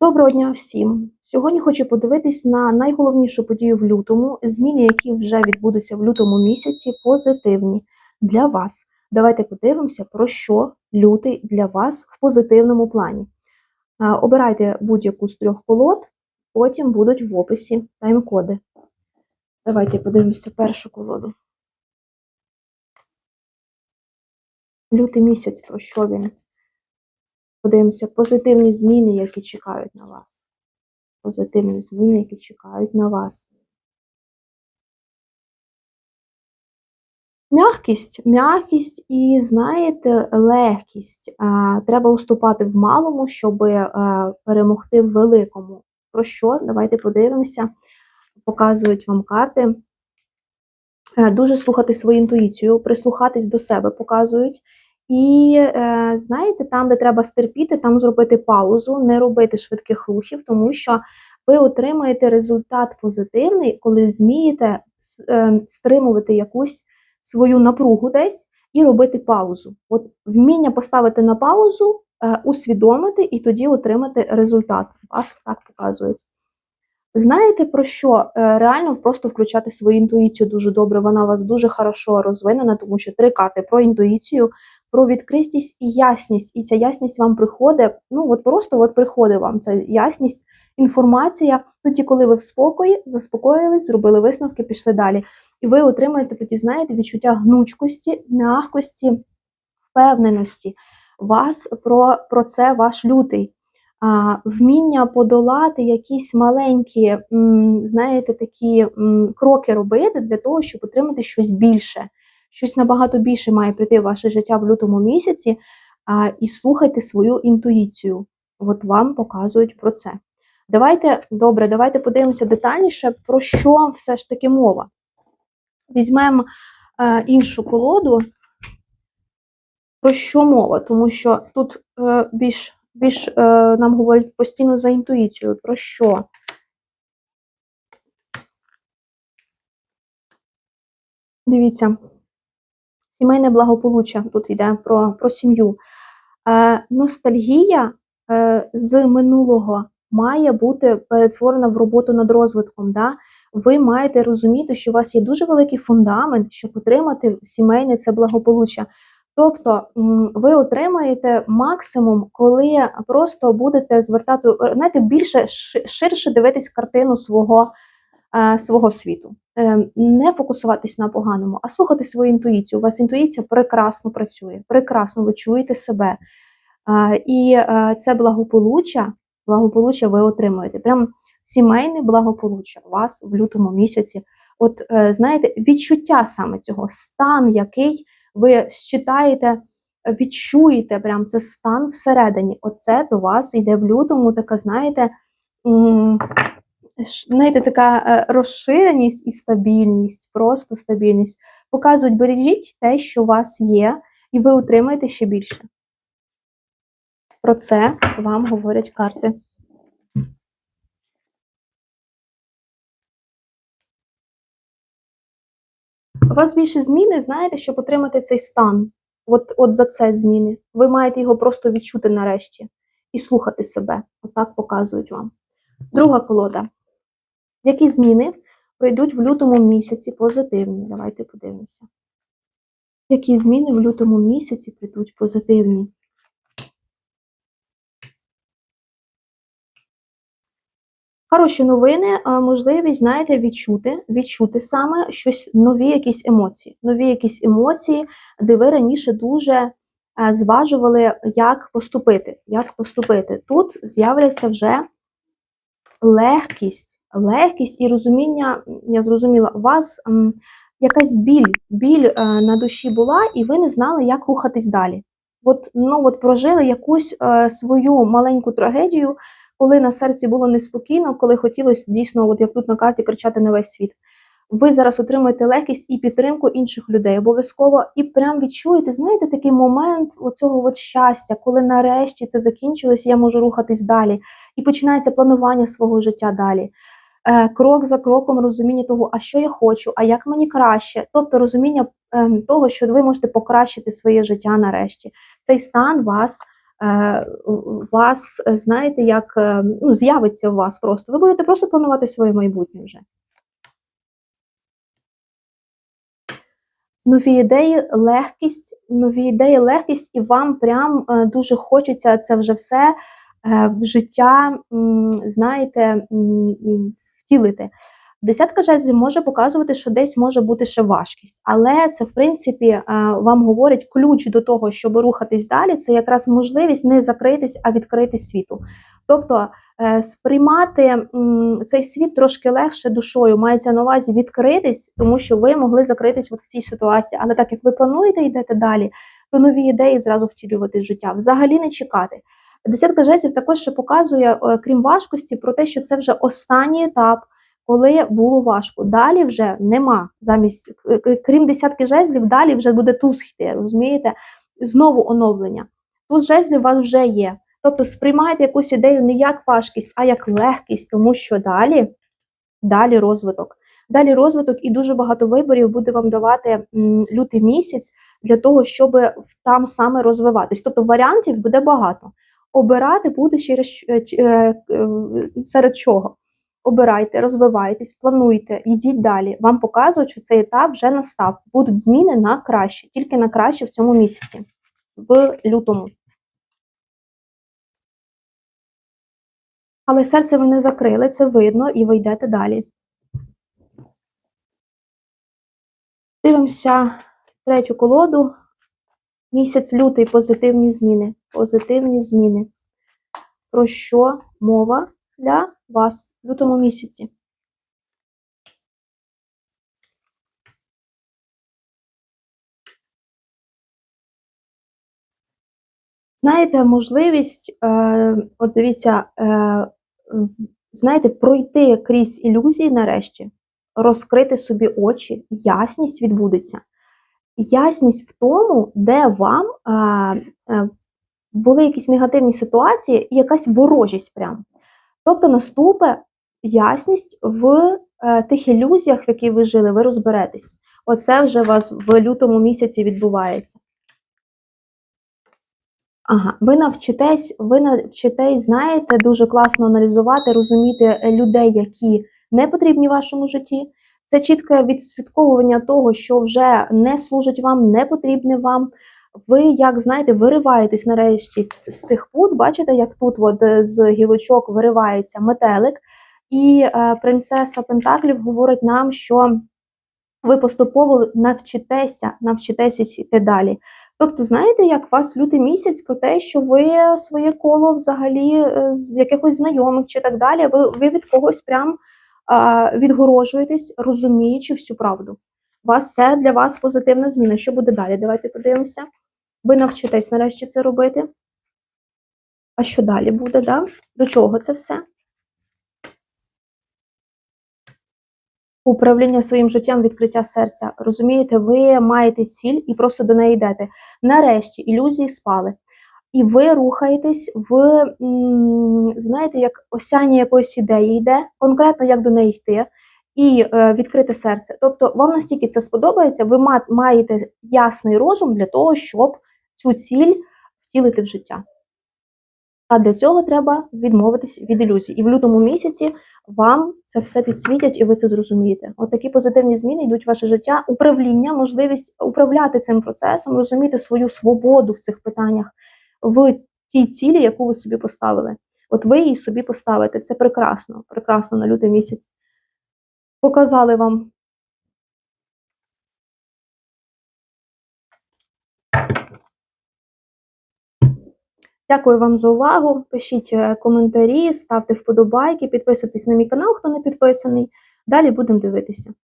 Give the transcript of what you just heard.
Доброго дня всім! Сьогодні хочу подивитись на найголовнішу подію в лютому, зміни, які вже відбудуться в лютому місяці, позитивні для вас. Давайте подивимося, про що лютий для вас в позитивному плані. Обирайте будь-яку з трьох колод, потім будуть в описі тайм-коди. Давайте подивимося першу колоду. Лютий місяць, про що він? Подивимося позитивні зміни, які чекають на вас. Позитивні зміни, які чекають на вас. Мягкість, м'якість і, знаєте, легкість. Треба уступати в малому, щоб а, перемогти в великому. Про що? Давайте подивимося. Показують вам карти. Е, Дуже слухати свою інтуїцію, прислухатись до себе показують. І е, знаєте, там, де треба стерпіти, там зробити паузу, не робити швидких рухів, тому що ви отримаєте результат позитивний, коли вмієте е, стримувати якусь свою напругу десь і робити паузу. От вміння поставити на паузу, е, усвідомити і тоді отримати результат. Вас так показують. Знаєте про що? Реально просто включати свою інтуїцію дуже добре. Вона у вас дуже хорошо розвинена, тому що три карти про інтуїцію, про відкритість і ясність. І ця ясність вам приходить, ну от просто от приходить вам ця ясність, інформація, тоді, коли ви в спокої, заспокоїлись, зробили висновки, пішли далі. І ви отримаєте тоді, знаєте, відчуття гнучкості, м'якості, впевненості. Вас про, про це ваш лютий. А, вміння подолати якісь маленькі, знаєте, такі кроки робити для того, щоб отримати щось більше. Щось набагато більше має прийти в ваше життя в лютому місяці, а, і слухайте свою інтуїцію. От вам показують про це. Давайте, добре, давайте подивимося детальніше, про що все ж таки мова. Візьмемо е, іншу колоду, про що мова, тому що тут е, більш більш е, нам говорять постійно за інтуїцію. Про що? Дивіться, сімейне благополуччя тут йде про, про сім'ю. Е, ностальгія е, з минулого має бути перетворена в роботу над розвитком. Да? Ви маєте розуміти, що у вас є дуже великий фундамент, щоб отримати сімейне це благополуччя. Тобто ви отримаєте максимум, коли просто будете звертати, знаєте, більше ширше дивитись картину свого свого світу. Е, не фокусуватись на поганому, а слухати свою інтуїцію. У вас інтуїція прекрасно працює, прекрасно ви чуєте себе. Е, і це благополуччя, благополуччя ви отримуєте. Прям сімейне благополуччя у вас в лютому місяці. От знаєте, відчуття саме цього, стан, який ви считаєте, відчуєте прям це стан всередині. Оце до вас йде в лютому, така, знаєте, знаєте, така е, розширеність і стабільність, просто стабільність. Показують, бережіть те, що у вас є, і ви отримаєте ще більше. Про це вам говорять карти. У вас більше зміни, знаєте, щоб отримати цей стан. От от за це зміни. Ви маєте його просто відчути нарешті і слухати себе. Отак показують вам. Друга колода. Які зміни прийдуть в лютому місяці позитивні? Давайте подивимося. Які зміни в лютому місяці прийдуть позитивні? Хороші новини, можливість, знаєте, відчути, відчути саме щось нові якісь емоції. Нові якісь емоції, де ви раніше дуже зважували, як поступити. Як поступити. Тут з'являться вже легкість, легкість і розуміння, я зрозуміла, у вас якась біль, біль е, на душі була, і ви не знали, як рухатись далі. От, ну, от прожили якусь е, свою маленьку трагедію коли на серці було неспокійно, коли хотілося дійсно, от як тут на карті, кричати на весь світ. Ви зараз отримаєте легкість і підтримку інших людей. Обов'язково і прям відчуєте, знаєте, такий момент оцього от щастя, коли нарешті це закінчилось, я можу рухатись далі. І починається планування свого життя далі. Е, крок за кроком розуміння того, а що я хочу, а як мені краще. Тобто розуміння е, того, що ви можете покращити своє життя нарешті. Цей стан вас е, вас, знаєте, як е, ну, з'явиться у вас просто. Ви будете просто планувати своє майбутнє вже. Нові ідеї, легкість, нові ідеї, легкість, і вам прям е, дуже хочеться це вже все е, в життя, знаєте, втілити. Десятка жезлів може показувати, що десь може бути ще важкість, але це, в принципі, е, вам говорить ключ до того, щоб рухатись далі. Це якраз можливість не закритись, а відкритись світу. Тобто е, сприймати цей світ трошки легше душою, мається на увазі відкритись, тому що ви могли закритись от в цій ситуації. Але так як ви плануєте йдете далі, то нові ідеї зразу втілювати в життя, взагалі не чекати. Десятка жезлів також ще показує, е, крім важкості, про те, що це вже останній етап, коли було важко. Далі вже нема. Замість е, крім десятки жезлів, далі вже буде туз розумієте? Знову оновлення. Туз жезлів у вас вже є. Тобто сприймайте якусь ідею не як важкість, а як легкість, тому що далі, далі розвиток. Далі розвиток і дуже багато виборів буде вам давати лютий місяць для того, щоб там саме розвиватись. Тобто варіантів буде багато. Обирати буде через е, е, серед чого. Обирайте, розвивайтесь, плануйте, йдіть далі. Вам показують, що цей етап вже настав. Будуть зміни на краще, тільки на краще в цьому місяці, в лютому. Але серце ви не закрили, це видно, і ви йдете далі. Дивимося третю колоду. Місяць лютий позитивні зміни. Позитивні зміни. Про що мова для вас в лютому місяці? Знаєте, можливість, е, от дивіться, е, знаєте, пройти крізь ілюзії нарешті, розкрити собі очі, ясність відбудеться. Ясність в тому, де вам е, були якісь негативні ситуації і якась ворожість прям. Тобто наступе ясність в е, тих ілюзіях, в яких ви жили, ви розберетесь. Оце вже у вас в лютому місяці відбувається. Ага, ви навчитесь, ви навчитесь, знаєте, дуже класно аналізувати, розуміти е, людей, які не потрібні вашому житті. Це чітке відслідковування того, що вже не служить вам, не потрібне вам. Ви, як знаєте, вириваєтесь нарешті з, з цих пут. Бачите, як тут от, е, з гілочок виривається метелик, і е, принцеса Пентаклів говорить нам, що ви поступово навчитеся, навчитеся йти далі. Тобто, знаєте, як вас лютий місяць про те, що ви своє коло взагалі е, з якихось знайомих чи так далі, ви, ви від когось прям а, відгорожуєтесь, розуміючи всю правду. Вас це для вас позитивна зміна. Що буде далі? Давайте подивимося. Ви навчитесь нарешті це робити. А що далі буде? Да? До чого це все? Управління своїм життям, відкриття серця. Розумієте, ви маєте ціль і просто до неї йдете. Нарешті ілюзії спали. І ви рухаєтесь в, знаєте, як осяння якоїсь ідеї йде, конкретно як до неї йти, і е, відкрите серце. Тобто, вам настільки це сподобається, ви ма- маєте ясний розум для того, щоб цю ціль втілити в життя. А для цього треба відмовитись від ілюзій. І в лютому місяці вам це все підсвітять, і ви це зрозумієте. От такі позитивні зміни йдуть в ваше життя, управління, можливість управляти цим процесом, розуміти свою свободу в цих питаннях в тій цілі, яку ви собі поставили. От ви її собі поставите. Це прекрасно, прекрасно на лютий місяць. Показали вам. Дякую вам за увагу. Пишіть е, коментарі, ставте вподобайки, підписуйтесь на мій канал, хто не підписаний. Далі будемо дивитися.